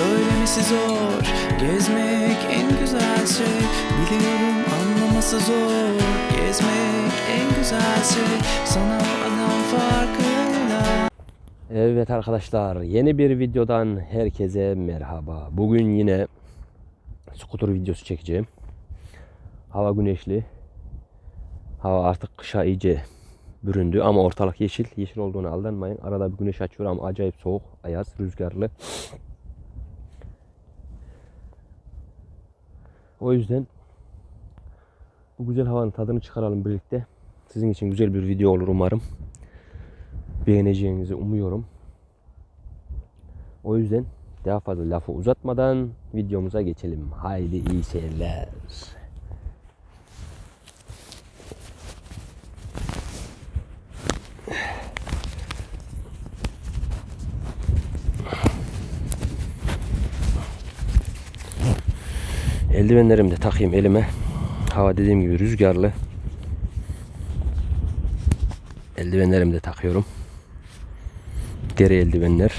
Söylemesi zor Gezmek en güzel şey Biliyorum anlaması zor Gezmek en güzel şey Sana adam farkında Evet arkadaşlar yeni bir videodan herkese merhaba. Bugün yine skuter videosu çekeceğim. Hava güneşli. Hava artık kışa iyice büründü ama ortalık yeşil. Yeşil olduğunu aldanmayın. Arada bir güneş açıyor ama acayip soğuk, ayaz, rüzgarlı. O yüzden bu güzel havanın tadını çıkaralım birlikte. Sizin için güzel bir video olur umarım beğeneceğinizi umuyorum. O yüzden daha fazla lafı uzatmadan videomuza geçelim. Haydi iyi seyirler. Eldivenlerimi de takayım elime. Hava dediğim gibi rüzgarlı. Eldivenlerimi de takıyorum. Deri eldivenler.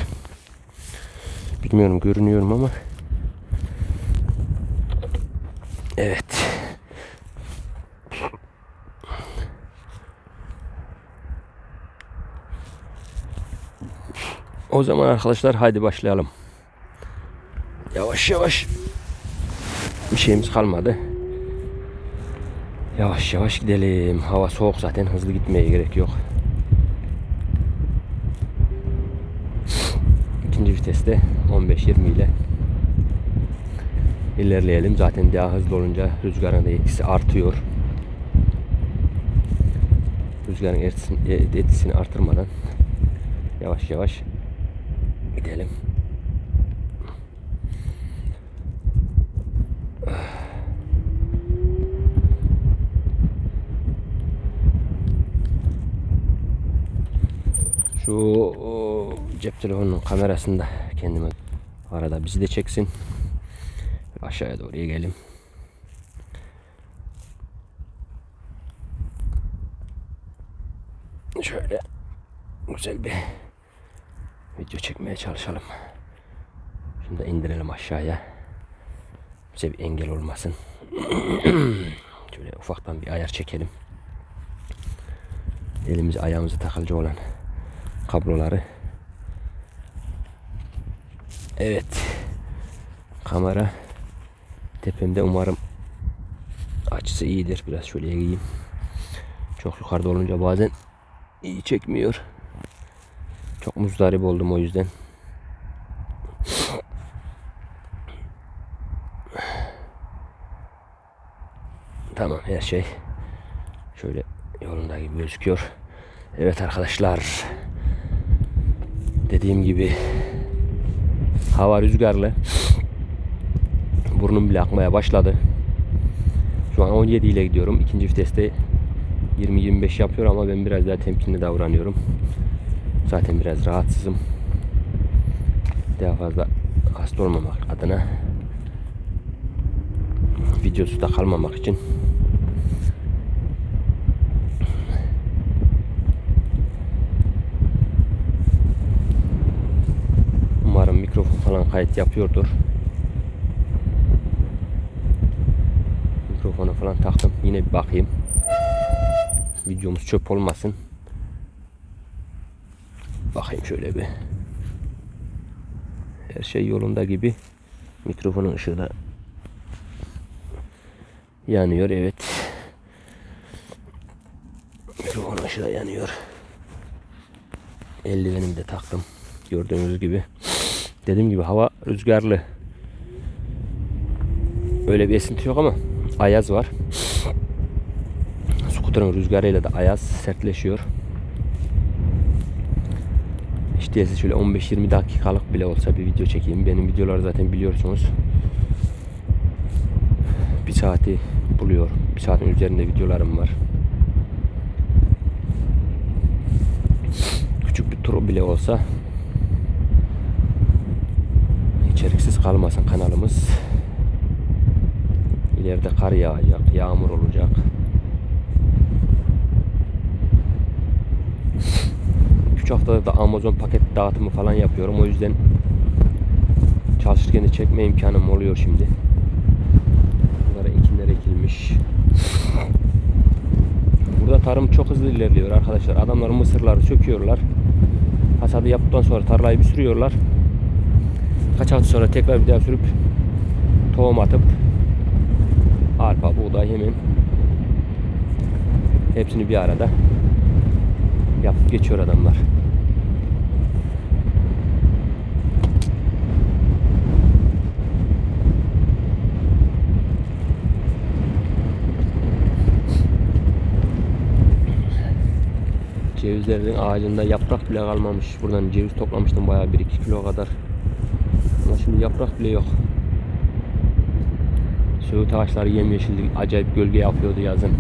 Bilmiyorum görünüyorum ama. Evet. O zaman arkadaşlar haydi başlayalım. Yavaş yavaş. Bir şeyimiz kalmadı. Yavaş yavaş gidelim. Hava soğuk zaten hızlı gitmeye gerek yok. İkinci viteste 15-20 ile ilerleyelim. Zaten daha hızlı olunca rüzgarın etkisi artıyor. Rüzgarın etkisini artırmadan yavaş yavaş gidelim. Şu o, cep telefonunun kamerasında kendime arada bizi de çeksin. Aşağıya doğru gelin. Şöyle güzel bir video çekmeye çalışalım. Şimdi indirelim aşağıya. Bize bir engel olmasın. Şöyle ufaktan bir ayar çekelim. Elimiz ayağımızı takılacak olan kabloları. Evet. Kamera tepemde umarım açısı iyidir. Biraz şöyle eğeyim. Çok yukarıda olunca bazen iyi çekmiyor. Çok muzdarip oldum o yüzden. Tamam her şey şöyle yolunda gibi gözüküyor. Evet arkadaşlar. Dediğim gibi hava rüzgarlı. Burnum bile akmaya başladı. Şu an 17 ile gidiyorum. İkinci viteste 20-25 yapıyor ama ben biraz daha temkinli davranıyorum. Zaten biraz rahatsızım. Daha fazla hasta olmamak adına videosu da kalmamak için Umarım mikrofon falan kayıt yapıyordur. Mikrofonu falan taktım. Yine bir bakayım. Videomuz çöp olmasın. Bakayım şöyle bir. Her şey yolunda gibi. Mikrofonun ışığı da yanıyor. Evet. Mikrofonun ışığı yanıyor. Eldivenimi de taktım. Gördüğünüz gibi. Dediğim gibi hava rüzgarlı. Öyle bir esinti yok ama ayaz var. Skuterın rüzgarıyla da ayaz sertleşiyor. İşte şöyle 15-20 dakikalık bile olsa bir video çekeyim. Benim videoları zaten biliyorsunuz. Bir saati buluyor. Bir saatin üzerinde videolarım var. Küçük bir tur bile olsa içeriksiz kalmasın kanalımız. İleride kar yağacak, yağmur olacak. 3 haftada da Amazon paket dağıtımı falan yapıyorum. O yüzden Çalışırken de çekme imkanım oluyor şimdi. Bunlara ekinler ekilmiş. Burada tarım çok hızlı ilerliyor arkadaşlar. Adamlar mısırları söküyorlar. Hasadı yaptıktan sonra tarlayı bir sürüyorlar. Kaç hafta sonra tekrar bir daha sürüp tohum atıp arpa, buğday, hemen hepsini bir arada yapıp geçiyor adamlar. Cevizlerin ağacında yaprak bile kalmamış. Buradan ceviz toplamıştım bayağı 1-2 kilo kadar. Ama şimdi yaprak bile yok. Söğüt ağaçları yemyeşildi. Acayip gölge yapıyordu yazın.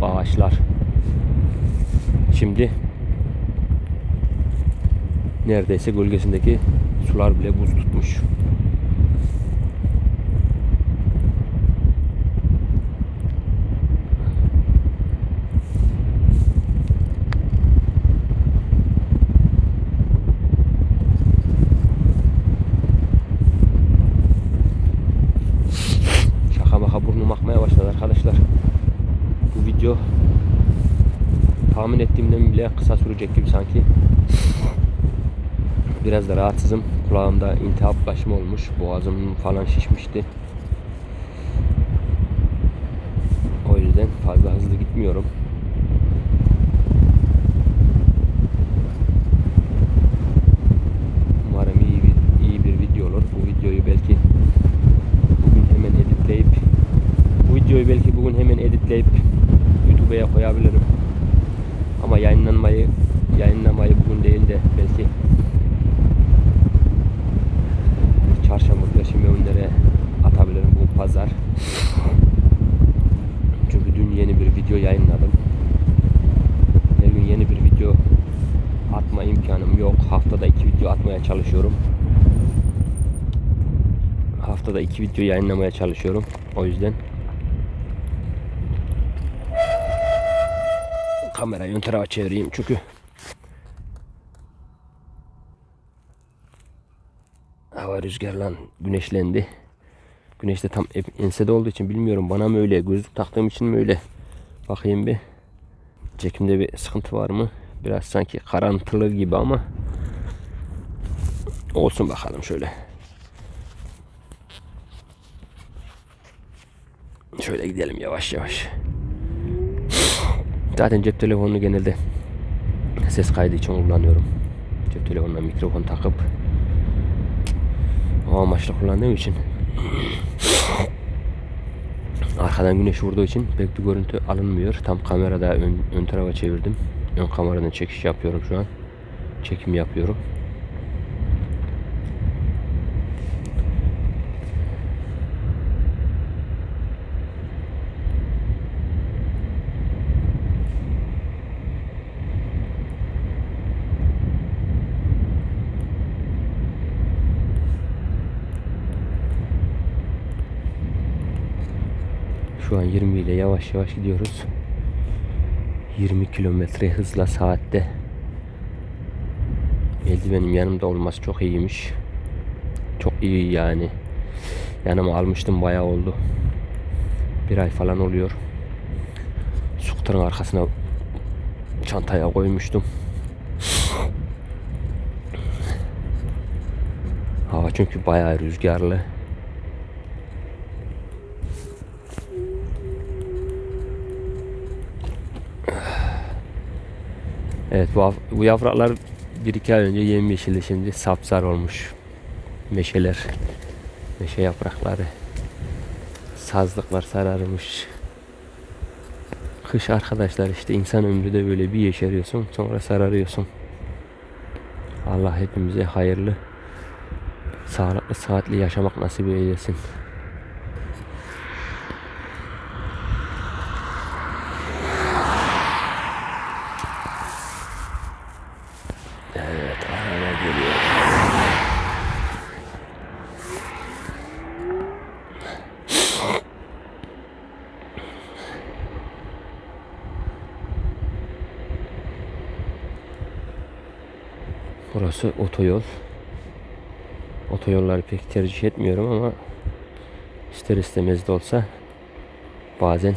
Bu ağaçlar. Şimdi neredeyse gölgesindeki sular bile buz tutmuş. Burnum akmaya başladı arkadaşlar. Bu video tahmin ettiğimden bile kısa sürecek gibi sanki. Biraz da rahatsızım. Kulağımda intihap başım olmuş. Boğazım falan şişmişti. O yüzden fazla hızlı gitmiyorum. Umarım iyi bir, iyi bir video olur. Bu videoyu belki bugün hemen editleyip bu videoyu belki bugün hemen editleyip YouTube'a koyabilirim. Ama yayınlanmayı yayınlamayı bugün değil de belki çarşamba, perşembe günlere atabilirim bu pazar. Çünkü dün yeni bir video yayınladım. Her gün yeni bir video atma imkanım yok. Haftada iki video atmaya çalışıyorum. Haftada iki video yayınlamaya çalışıyorum. O yüzden kamerayı ön tarafa çevireyim. Çünkü hava rüzgarla güneşlendi. Güneş de tam ensede olduğu için bilmiyorum. Bana mı öyle gözlük taktığım için mi öyle? Bakayım bir. Çekimde bir sıkıntı var mı? Biraz sanki karantılı gibi ama olsun bakalım şöyle. Şöyle gidelim yavaş yavaş zaten cep telefonunu genelde ses kaydı için kullanıyorum cep telefonuna mikrofon takıp o amaçla kullandığım için arkadan güneş vurduğu için pek bir görüntü alınmıyor. Tam kamerada ön, ön tarafa çevirdim. Ön kameradan çekiş yapıyorum şu an. Çekim yapıyorum. Şu an 20 ile yavaş yavaş gidiyoruz. 20 kilometre hızla saatte. Eldivenim yanımda olması çok iyiymiş. Çok iyi yani. Yanıma almıştım bayağı oldu. Bir ay falan oluyor. Skuterın arkasına çantaya koymuştum. Hava çünkü bayağı rüzgarlı. Evet bu, bu yapraklar bir iki ay önce yemyeşildi şimdi sapsar olmuş. Meşeler, meşe yaprakları, sazlıklar sararmış. Kış arkadaşlar işte insan ömrü de böyle bir yeşeriyorsun sonra sararıyorsun. Allah hepimize hayırlı, sağlıklı, saatli yaşamak nasip eylesin. Burası otoyol. otoyolları pek tercih etmiyorum ama ister istemez de olsa bazen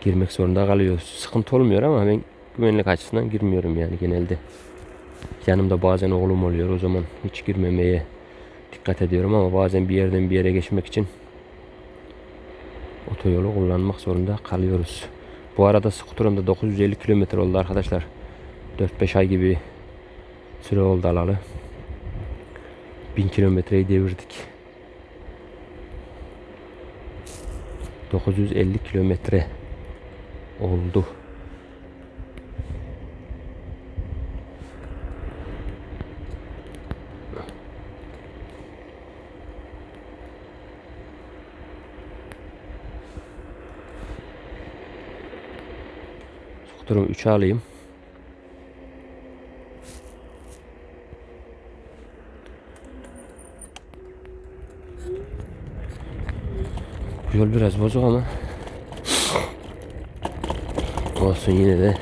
girmek zorunda kalıyoruz. Sıkıntı olmuyor ama ben güvenlik açısından girmiyorum yani genelde. Yanımda bazen oğlum oluyor o zaman hiç girmemeye dikkat ediyorum ama bazen bir yerden bir yere geçmek için otoyolu kullanmak zorunda kalıyoruz. Bu arada skuterımda 950 kilometre oldu arkadaşlar. 4-5 ay gibi süre oldu alalı. 1000 kilometreyi devirdik. 950 kilometre oldu. Skuterumu 3'e alayım. Yol biraz bozuk ama olsun yine de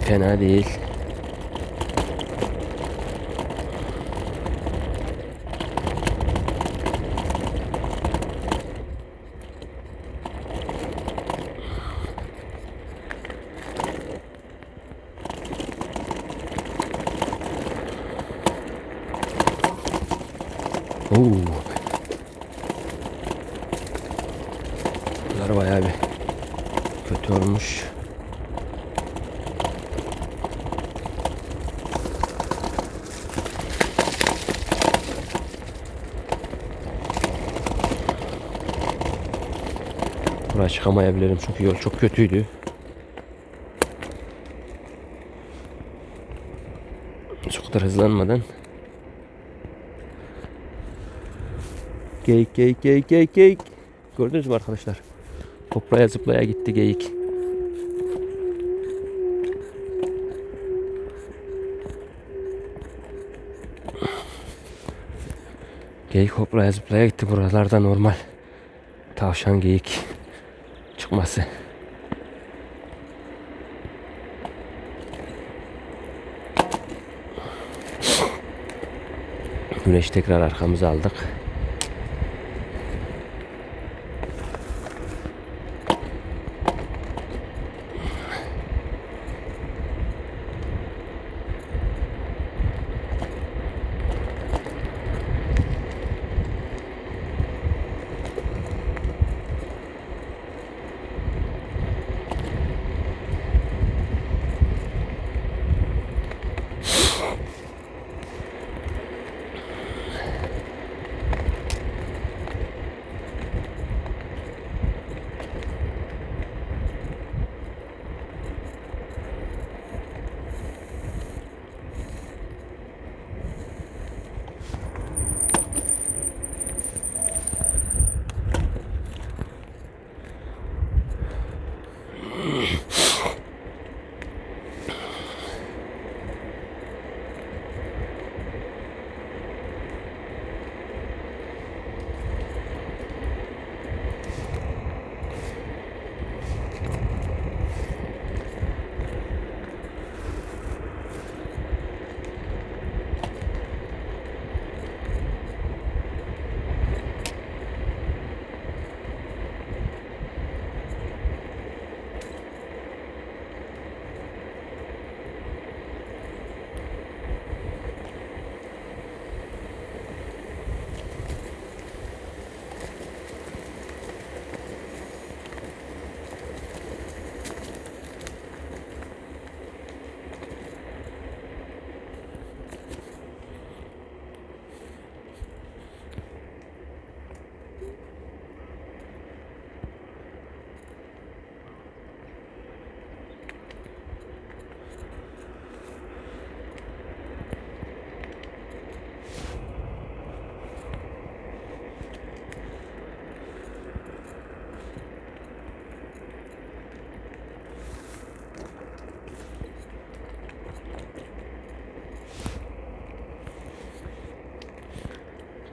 fena değil. Oo. Bunlar bayağı bir kötü olmuş. Buraya çıkamayabilirim çünkü yol çok kötüydü. Çok da hızlanmadan Geyik geyik geyik geyik geyik. Gördünüz mü arkadaşlar? Topraya zıplaya gitti geyik. Geyik hoplaya zıplaya gitti buralarda normal. Tavşan geyik çıkması. Güneş tekrar arkamıza aldık.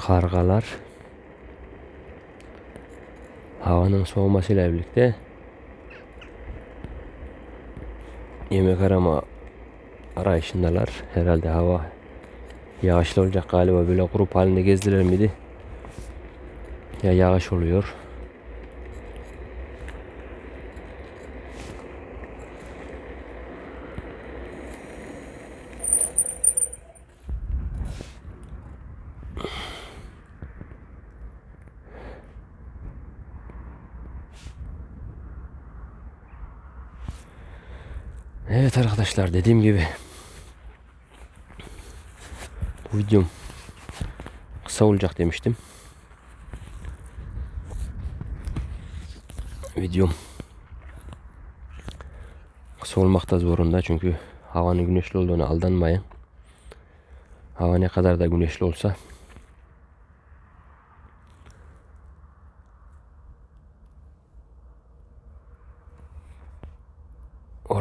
Kargalar havanın soğumasıyla birlikte yemek arama arayışındalar. Herhalde hava yağışlı olacak galiba. Böyle grup halinde gezdiler miydi? Ya yağış oluyor. Evet arkadaşlar dediğim gibi bu videom kısa olacak demiştim. Videom kısa olmakta zorunda çünkü havanın güneşli olduğunu aldanmayın. Hava ne kadar da güneşli olsa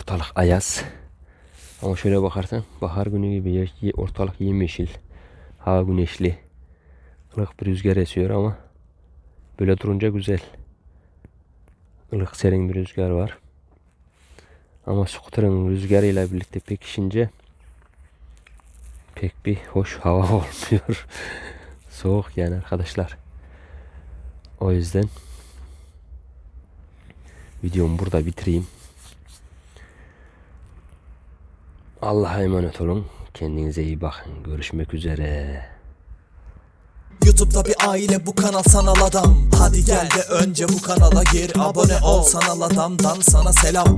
ortalık ayaz. Ama şöyle bakarsan bahar günü gibi ortalık yemyeşil. Hava güneşli. Ilık bir rüzgar esiyor ama böyle durunca güzel. Ilık serin bir rüzgar var. Ama skuterın rüzgarıyla birlikte pekişince pek bir hoş hava olmuyor. Soğuk yani arkadaşlar. O yüzden videomu burada bitireyim. Allah'a emanet olun. Kendinize iyi bakın. Görüşmek üzere. YouTube'da bir aile bu kanal sanal adam Hadi gel de önce bu kanala gir Abone ol sanal adamdan sana selam